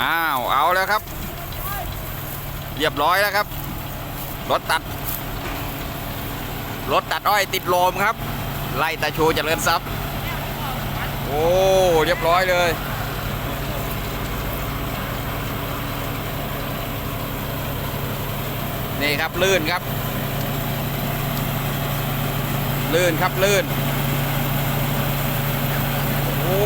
อ้าว เอาแล้วครับ เรียบร้อยแล้วครับ รถตัด รถตัดอ้อยติดโลมครับ ไล่ตาชูจเจริญทรัพย์ โอ้ เรียบร้อยเลย นี่ครับลื่นครับ ลื่นครับลื่น โอ้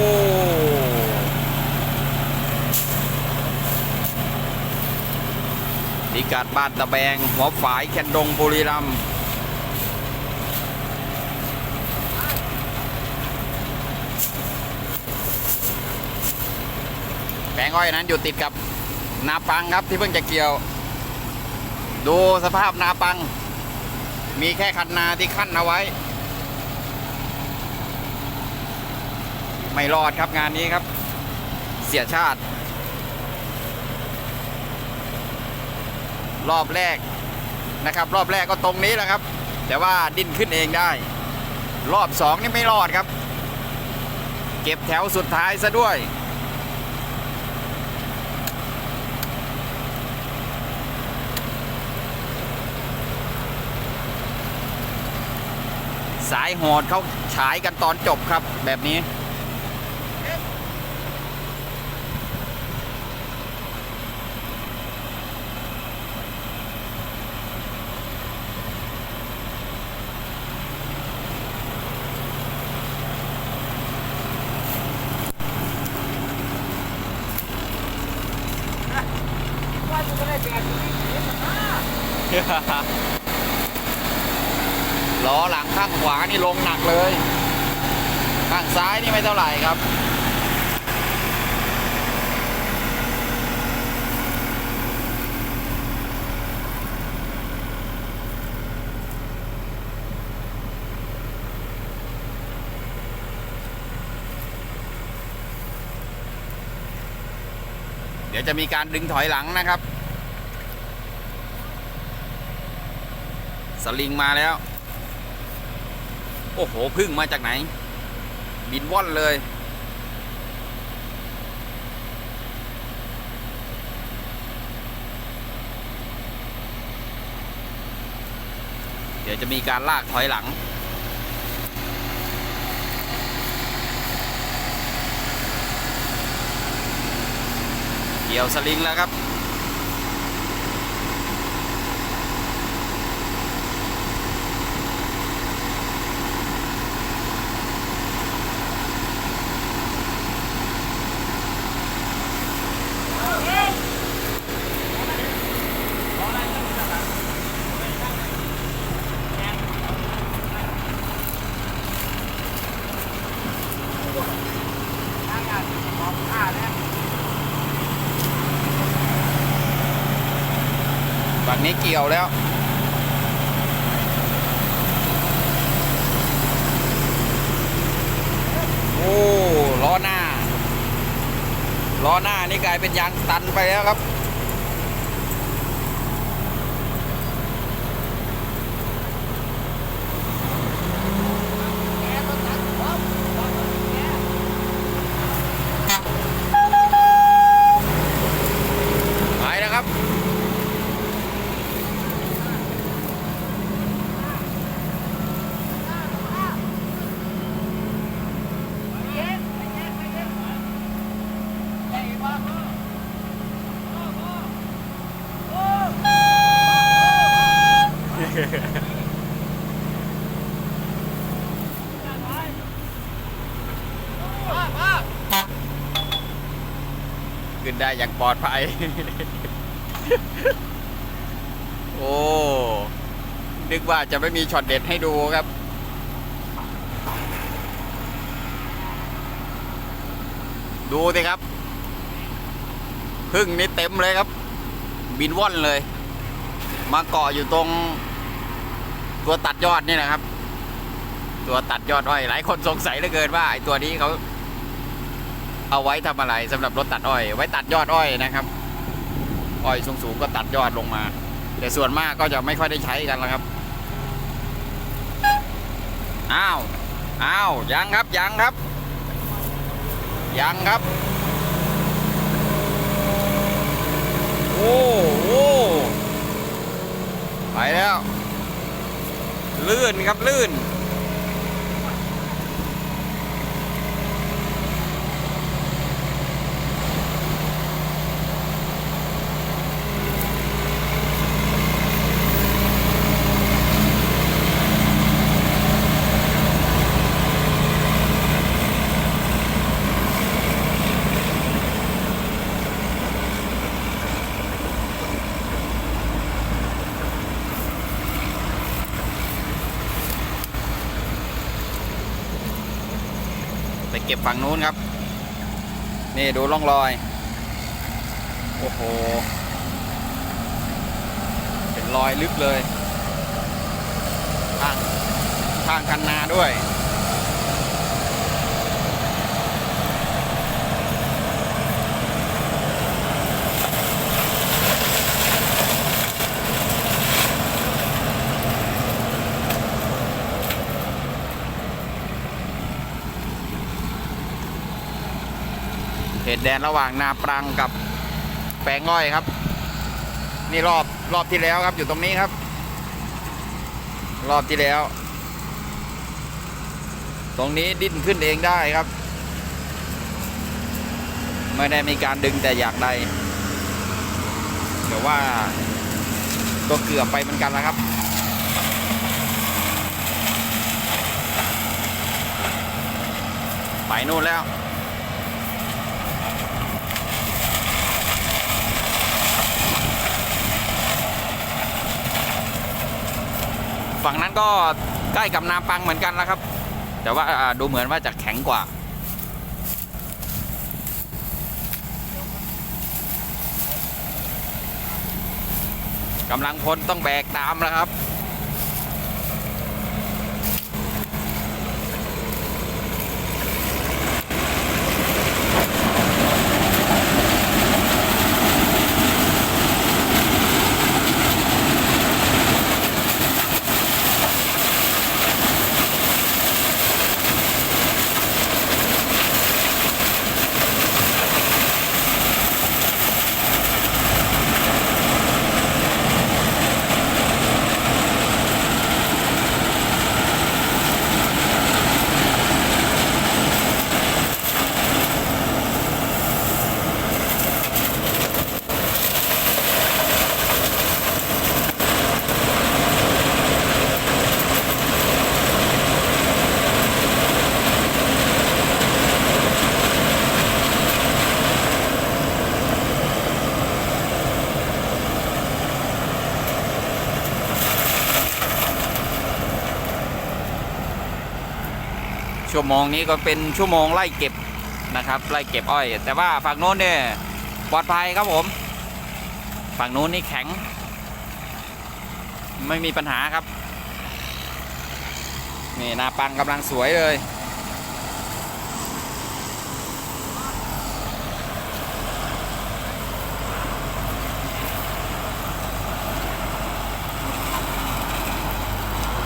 นิกัดบ้านตะแบง หัวฝายแคนดงบุรีรัมย์แปลงอ้อยนั้นอยู่ติดกับนาปังครับที่เพิ่งจะเกี่ยว ดูสภาพนาปัง มีแค่คันนาที่ขั้นเอาไว้ ไม่รอดครับงานนี้ครับ เสียชาติ รอบแรกนะครับ รอบแรกก็ตรงนี้แหละครับ แต่ว่าดิ้นขึ้นเองได้ รอบสองนี่ไม่รอดครับ เก็บแถวสุดท้ายซะด้วย สายหอดเขาฉายกันตอนจบครับแบบนี้ ว่าจะได้แดดที่นี่เสียสภาพ ล้อหลังข้างขวานี่ลงหนักเลย ข้างซ้ายนี่ไม่เท่าไหร่ครับเดี๋ยวจะมีการดึงถอยหลังนะครับ สลิงมาแล้ว โอ้โหพึ่งมาจากไหน บินว่อนเลย เดี๋ยวจะมีการลากถอยหลังเกี่ยวสลิงแล้วครับ ทางานของข้าแล้ว ฝั่ง นี้เกี่ยวแล้ว โอ้ล้อหน้าล้อหน้านี่กลายเป็นยางตันไปแล้วครับ แกก็ตัดผมบอกว่าแก ไปแล้วครับ เย็นไปเย็นไปเย็นไอ้บ้าโอ้โหโอ้โห มามา ขึ้น ได้อย่างปลอดภัย โอ้ นึกว่าจะไม่มีช็อตเด็ดให้ดูครับ ดูสิครับ พึ่งนี่เต็มเลยครับ บินว่อนเลย มาเกาะอยู่ตรง ตัวตัดยอดนี่นะครับ ตัวตัดยอดอ้อย หลายคนสงสัยเหลือเกินว่าไอ้ตัวนี้เขา เอาไว้ทำอะไรสำหรับรถตัดอ้อย ไว้ตัดยอดอ้อยนะครับ อ้อยสูงๆก็ตัดยอดลงมา แต่ส่วนมากก็จะไม่ค่อยได้ใช้กันแล้วครับ อ้าว อ้าว ยังครับ ยังครับ ยังครับ โอ้โอ้ไปแล้ว ลื่นครับลื่น ก็บฝั่งนู้นครับ นี่ดูร่องรอย โอ้โห เป็นรอยลึกเลย ทางทางคันนาด้วย ตแดนระหว่างนาปรังกับแปลงอ้อยครับ นี่รอบรอบที่แล้วครับอยู่ตรงนี้ครับ รอบที่แล้ว ตรงนี้ดิ้นขึ้นเองได้ครับ ไม่ได้มีการดึงแต่อยากใดแต่ว่าก็เกือบไปเหมือนกันแล้วครับไปนู่นแล้ว ฝั่งนั้นก็ใกล้กับนาปังเหมือนกันแล้วครับ แต่ว่าอ่าดูเหมือนว่าจะแข็งกว่า กำลังพลต้องแบกตามแล้วครับ ชั่วโมงนี้ก็เป็นชั่วโมงไล่เก็บนะครับ ไล่เก็บอ้อย แต่ว่าฝั่งโน้นเนี่ยปลอดภัยครับผม ฝั่งโน้นนี่แข็ง ไม่มีปัญหาครับ นี่นาปังกำลังสวยเลย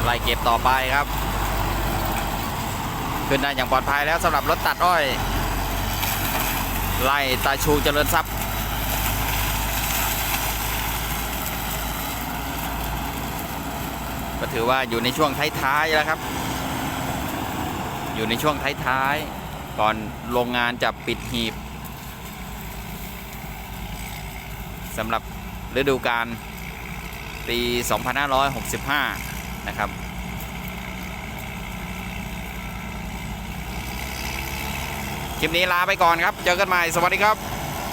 ไล่เก็บต่อไปครับ ขึ้นได้อย่างปลอดภัยแล้วสำหรับรถตัดอ้อย ไล่ตาชูเจริญทรัพย์ก็ถือว่าอยู่ในช่วงท้ายๆแล้วครับ อยู่ในช่วงท้ายๆ ก่อนโรงงานจะปิดหีบสำหรับฤดูกาลปี 2565 นะครับ คลิปนี้ลาไปก่อนครับ เจอกันใหม่ สวัสดีครับ